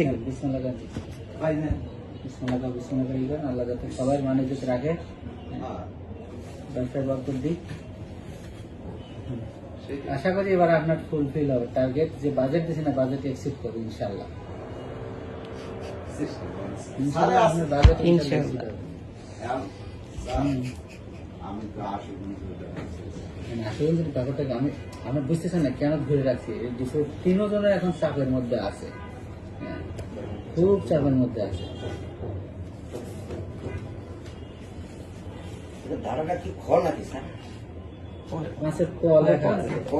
থেকে বিসমিল্লাহ গান ভাই না। বিসমিল্লাহ বিসমিল্লাহ আল্লাহ যাতে সবাই মানে রাখে। হ্যাঁ, ব্যবসায় বরকত দিক আশা করি এবার আপনার ফুলফিল হবে টার্গেট যে বাজেট না বাজেট করবে ইনশাল্লাহ। আমি। মানে বুঝতেছেন না কেন ধরে রাখছি? তিনজনের এখন চাপের মধ্যে আছে। খুব চাপের মধ্যে আছে। ধারাটা কি খ নাকি স্যার? মাছের ক লেখা আছে। ক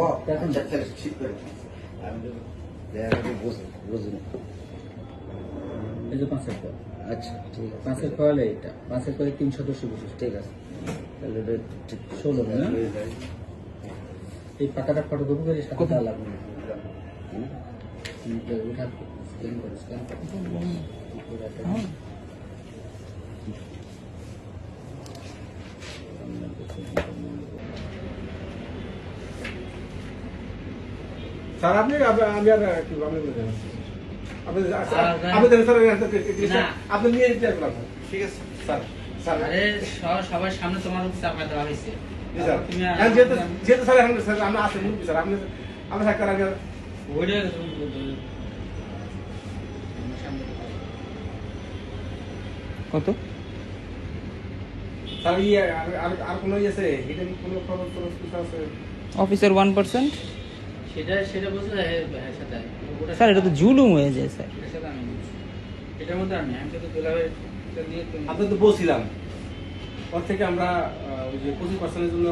আচ্ছা ঠিক করে আমি বুঝিনি। এই যে পাঁচের ক। আচ্ছা ঠিক আছে। পাঁচের ক হলে এটা পাঁচের কলে তিন সদস্য বিশিষ্ট ঠিক আছে। তাহলে ষোলো না? এই পাতাটা ফটোকপি করে সাথে লাগবে। উঠা স্যার আপনি আমি আর কি আপনি আপনি আপনি স্যার নিয়ে দিতে পারবেন ঠিক আছে। Sir sir. আরে সবার সামনে তোমার উপর চাপা দেওয়া হয়েছে। স্যার। এখন যেহেতু স্যার আমরা আসে স্যার আপনি আমরা থাকার আগে ওইটা তুমি বলতে হবে। আমার সামনে তো- কত স্যার ইয়ে আর- আর আর কোনো ইয়ে আছে এটা কোনো খবর খবর কিছু আছে? অফিসের ওয়ান পার্সেন্ট হ্যাঁ, হ্যাঁ। স্যার এটা তো জুলুম হয়ে যায় স্যার। এটার আমি বলছি। এটার মধ্যে আমি আমি তো দুলাভাই আপনি তো বলছিলাম। ওর থেকে আমরা ওই যে পঁচিশ পার্সেন্টের জন্য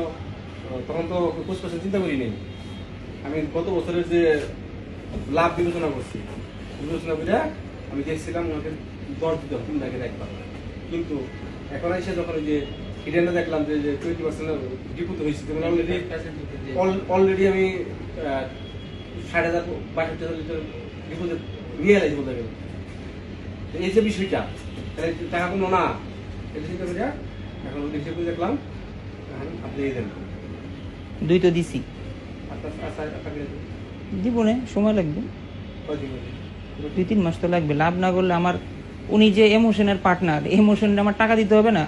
তখন তো পঁচিশ পার্সেন্ট চিন্তা করিনি আমি গত বছরের যে লাভ বিবেচনা করছি বিবেচনা করে আমি দেখছিলাম ওনাকে দশ দিতে হবে তিন ভাগের একবার। কিন্তু এখন এসে যখন ওই যে হিডেনটা দেখলাম যে টোয়েন্টি পার্সেন্ট ডিপুট হয়েছে যেমন অলরেডি অলরেডি আমি ষাট হাজার বাষট্টি হাজার লিটার ডিপোজিট নিয়ে এলাইছি বলতে গেলে তো এই যে বিষয়টা তাহলে টাকা কোনো না। এটা চিন্তা করি এখন হিসেব করে দেখলাম আপনি এই দেন। দুই তো দিছি। আপনার আচ্ছা আপনাকে জীবনে সময় লাগবে? দুই তিন মাস তো লাগবে। লাভ না করলে আমার উনি যে এমোশনের পার্টনার এমোশনের আমার টাকা দিতে হবে না।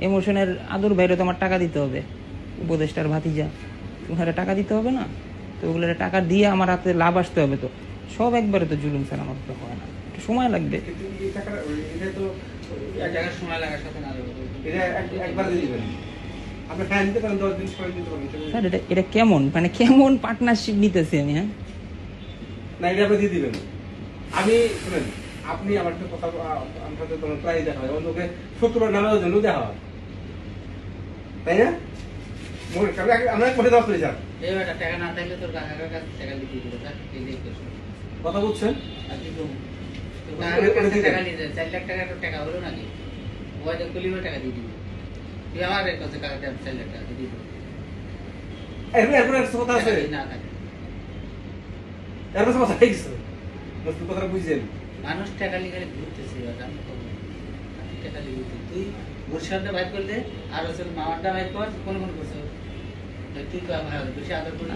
এমোশনের আদর বাইরে তো আমার টাকা দিতে হবে। উপদেষ্টার ভাতিজা ওখানে টাকা দিতে হবে না। তো ওগুলো টাকা দিয়ে আমার হাতে লাভ আসতে হবে তো। সব একবারে তো জুলুম স্যার আমার তো হয় না। একটু সময় লাগবে। স্যার, এটা এটা কেমন? মানে কেমন পার্টনারশিপ নিতেছি আমি হ্যাঁ? না, এটা আপনি দিয়ে দিবেন। আমি, শুনেন আপনি আমার সাথে কথা আমার সাথে তোমার প্রায় দেখা হয়। অন্যকে শুক্রবার নামাজের জন্য দেখা হয়। তাই না? মনে কারণ আমরা করি। কথা এরপরে কথা বুঝছেন মানুষ টাকা লিখে ঘুরতেছে আমি টাকা লিখে তুই বরিশালটা বাইর করলে আর হচ্ছে মামারটা বাইর কর কোন কোন করছে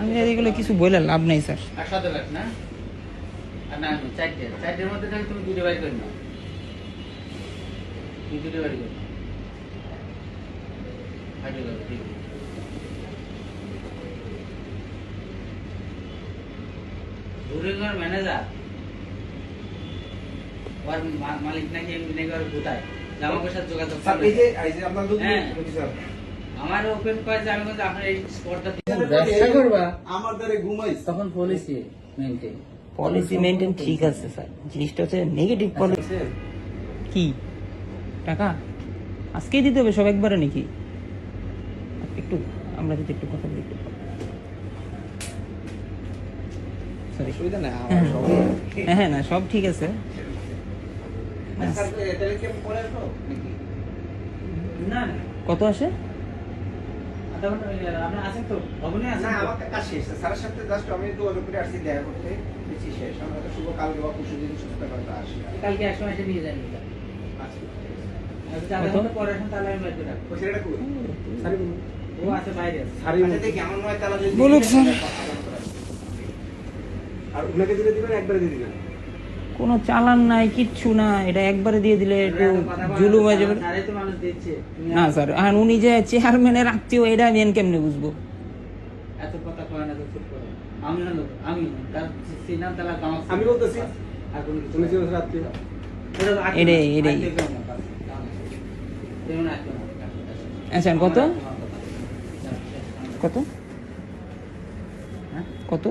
আমি আর এগুলো কিছু বলে লাভ নেই স্যার। আর সতেরো লাখ না? আর না না, চারটে চারটের মধ্যে তাহলে তুমি দুটো করে নাও। তুমি দুটো বাড়ি করে নাও। ঠিক আছে। ম্যানেজার? ওর মালিক নাকি এমনি নাকি ওর কোথায়? জামা যোগাযোগ স্যার এই যে এই যে আপনার হ্যাঁ। স্যার। আমার ওপেন করে যে আমি আপনার এই স্পটটা ব্যবসা করবা? আমার দ্বারে তখন পলিসি মেনটেন পলিসি মেনটেন ঠিক আছে স্যার। জিনিসটা হচ্ছে নেগেটিভ পলিসি কি? টাকা? আজকেই দিতে হবে সব একবারে নাকি? একটু আমরা যদি একটু কথা বলি একটু আমার সবই হ্যাঁ হ্যাঁ না সব ঠিক আছে স্যার এটা কি আমি পরে আসব নাকি না না কত আসে? আর উনাকে দিলে দিবেন একবারে দিয়ে দিবেন? কোনো চালান নাই কিচ্ছু না এটা একবারে দিয়ে দিলে একটু জুলুম হয়ে যাবে। না স্যার আর উনি যে চেয়ারম্যানের আত্মীয় এটা আমি কেমনে বুঝব? এত কথা কয় না চুপ করো। আমি হলো আমি তার সিনাম তালা কামাক আমি বলতেছি। আর কোনো কিছু তুমি যে রাত্রি এটাই, এটাই। আচ্ছা, কত? কত? হ্যাঁ? কত।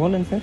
বলেন স্যার